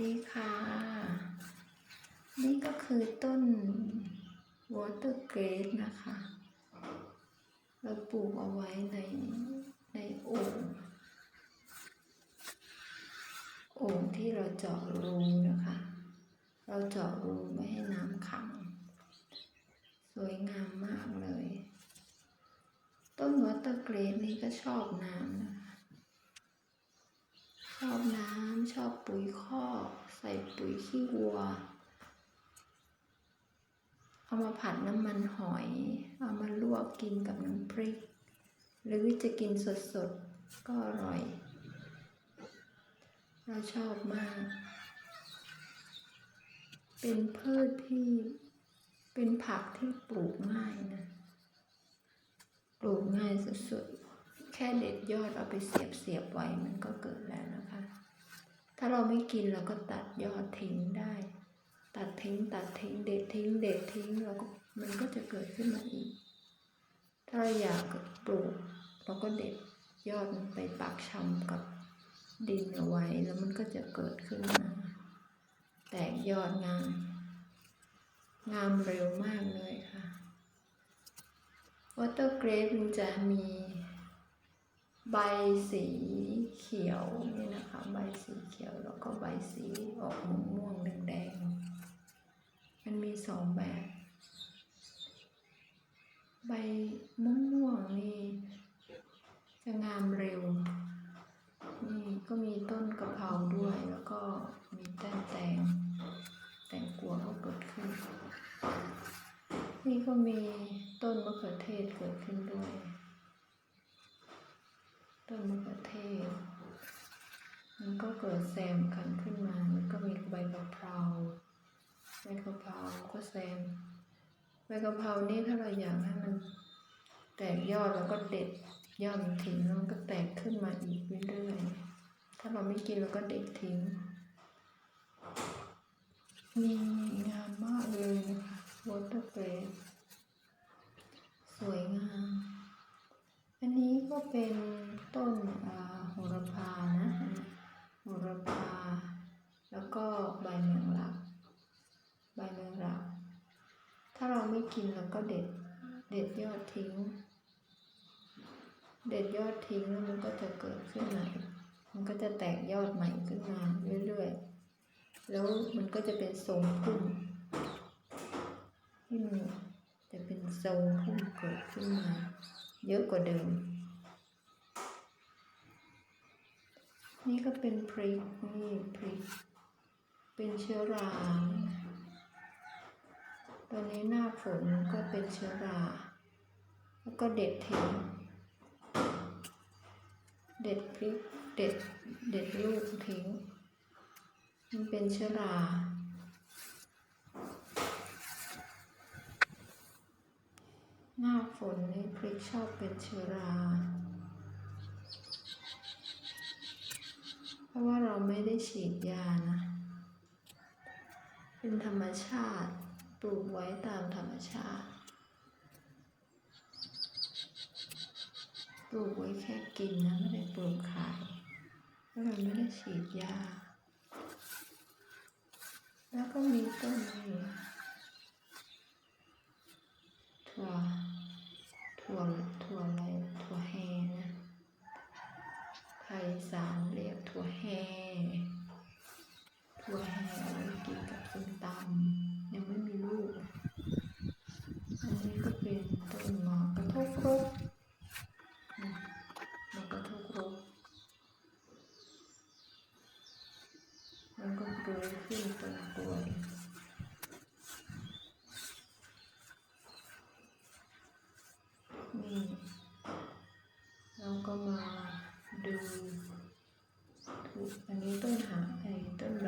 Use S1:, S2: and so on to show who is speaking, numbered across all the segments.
S1: ดีค่ะ นี่ก็คือต้น water grade นะคะ เราปลูกเอาไว้ในในโอ่งโอ่งที่เราเจาะรูนะคะ เราเจาะรูไม่ให้น้ำขัง สวยงามมากเลย ต้น water grade นี่ก็ชอบน้ำนะคะ ชอบน้ำ ชอบปุ๋ยคอกใส่ปุ๋ยขี้วัว เอามาผัดน้ำมันหอย เอามาลวกกินกับน้ำพริก หรือจะกินสดๆ ก็อร่อย เราชอบมาก เป็นพืชที่ เป็นผักที่ปลูกง่ายนะ ปลูกง่ายสุดๆ ค่เด็ดยอดเอาไปเสียบเสียบไว้มันก็เกิดแล้วนะคะ ถ้าเราไม่กินเราก็ตัดยอดทิ้งได้ ตัดทิ้งตัดทิ้งเด็ดทิ้งเด็ดทิ้งเราก็มันก็จะเกิดขึ้นมาอีก ถ้าเราอยากปลูกเราก็เด็ดยอดมันไปปักชำกับดินเอาไว้แล้วมันก็จะเกิดขึ้นมา แตกยอดงาม งามเร็วมากเลยค่ะวอเตอร์เกรดมันจะมี ใบสีเขียวนี่นะคะ ใบสีเขียวแล้วก็ใบสีออกม่วงแดงๆมันมีสองแบบ ใบม่วงนี่จะงามเร็วนี่ก็มีต้นกะเพราด้วยแล้วก็มีแต้แตงแตงกวก็เกิดขึ้น นี่ก็มีต้นมะเขือเทศเกิดขึ้นด้วย ต้นมะเขือเทศ มันก็เกิดแซมกันขึ้นมา มันก็มีใบกะเพราใบกะเพราก็แซม ใบกะเพรานี่ถ้าเราอยากให้มันแตกยอดเราก็เด็ดยอดมันทิ้งแล้วมันก็แตกขึ้นมาอีกเรื่อยๆ ถ้าเราไม่กินเราก็เด็ดทิ้งนี่งามมากเลยนะคะวอเตอร์เกรดสวยงาม อันนี้ก็เป็น ต้นโหระพานะโหระพา แล้วก็ใบแมงลัก ใบแมงลัก ถ้าเราไม่กินเราก็เด็ด เด็ดยอดทิ้ง เด็ดยอดทิ้งแล้วมันก็จะเกิดขึ้นใหม่ มันก็จะแตกยอดใหม่ขึ้นมาเรื่อยๆ แล้วมันก็จะเป็นทรงพุ่มที่มันจะเป็นทรงพุ่มเกิดขึ้นมา เยอะกว่าเดิม นี่ก็เป็นพริกนี่พริก เป็นเชื้อราตอนนี้หน้าฝนก็เป็นเชื้อรา แล้วก็เด็ดทิ้งเด็ดพริกเด็ดเด็ดลูกทิ้ง มันเป็นเชื้อราหน้าฝนนี่พริกชอบเป็นเชื้อรา เพ ราะว่าเราไม่ได้ฉีดยานะ เป็นธรรมชาติ ปลูกไว้ตามธรรมชาติ ปลูกไว้แค่กินนะไม่ได้ปลูกขายเพราะเราไม่ได้ฉีดยา แล้วก็มีต้นนี่ถั่วถั่วถั่ว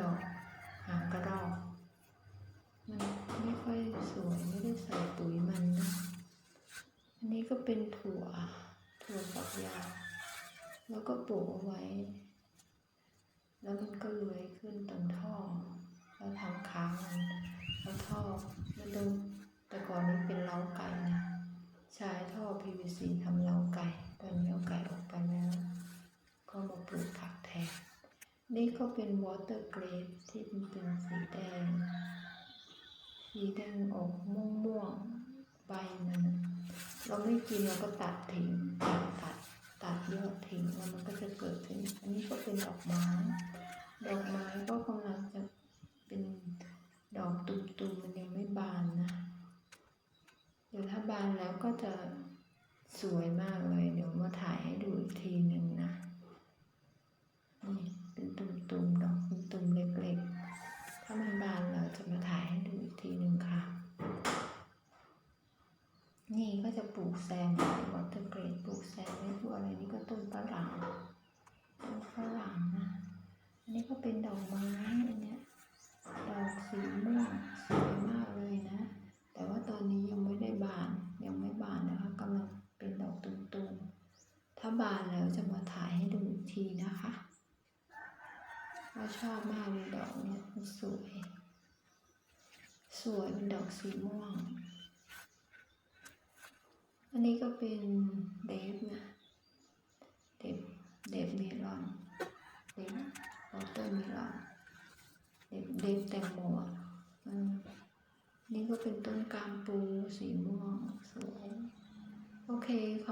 S1: อ้ต้นดอกหางกระรอก มันไม่ค่อยสวยไม่ได้ใส่ปุ๋ยมันนะ อันนี้ก็เป็นถั่ว ถั่วฝักยาว แล้วก็ปลูกเอาไว้ แล้วมันก็เลื้อยขึ้นตรงท่อแล้วทำค้างมันแล้วท่อมันดูแต่ก่อนนี้เป็นเล้าไก่นะ ใช้ท่อ PVC ทำเล้าไก่ตอนนี้เอาไก่ออกไปแล้ว ก็มาปลูกผักแท นี่ก็เป็นวอเตอร์เกรดที่มันเป็นสีแดง สีแดงออกม่วงม่วงๆใบมันน่ะเราไม่กินเราก็ตัดทิ้งตัดตัดตัดยอดทิ้งแล้วมันก็จะเกิดเป็นอันนี้ก็เป็นดอกไม้ ดอกไม้ก็กำลังจะเป็นดอกตุ่มๆมันยังไม่บานนะ เดี๋ยวถ้าบานแล้วก็จะสวยมากเลย เดี๋ยวมาถ่ายให้ดูอีกทีหนึ่งนะ เป็นตุ่มๆดอกตุ่มเล็กๆ ถ้ามันบานเราจะมาถ่ายให้ดูอีกทีหนึ่งค่ะ นี่ก็จะปลูกแซมวอเตอร์เกรดปลูกแซมไม่รู้อะไรนี่ก็ต้นฝรั่งต้นฝรั่งนะ อันนี้ก็เป็นดอกไม้อันนี้ย ดอกสีม่วงสวยมากเลยนะ แต่ว่าตอนนี้ยังไม่ได้บาน ยังไม่บานนะคะกำลังเป็นดอกตุ่มๆ ถ้าบานแล้วจะมาถ่ายให้ดูอีกทีนะคะ ว่าชอบมากเลยดอกเนี้ยมันสวย สวยเป็นดอกสีม่วง อันนี้ก็เป็นเดฟนะ เดฟเดฟเมลอน เดฟวอเตอร์เมลอน เดฟเดฟแตงโมอะอืมนี่ก็เป็นต้นกามปูสีม่วงสวย โอเคขอ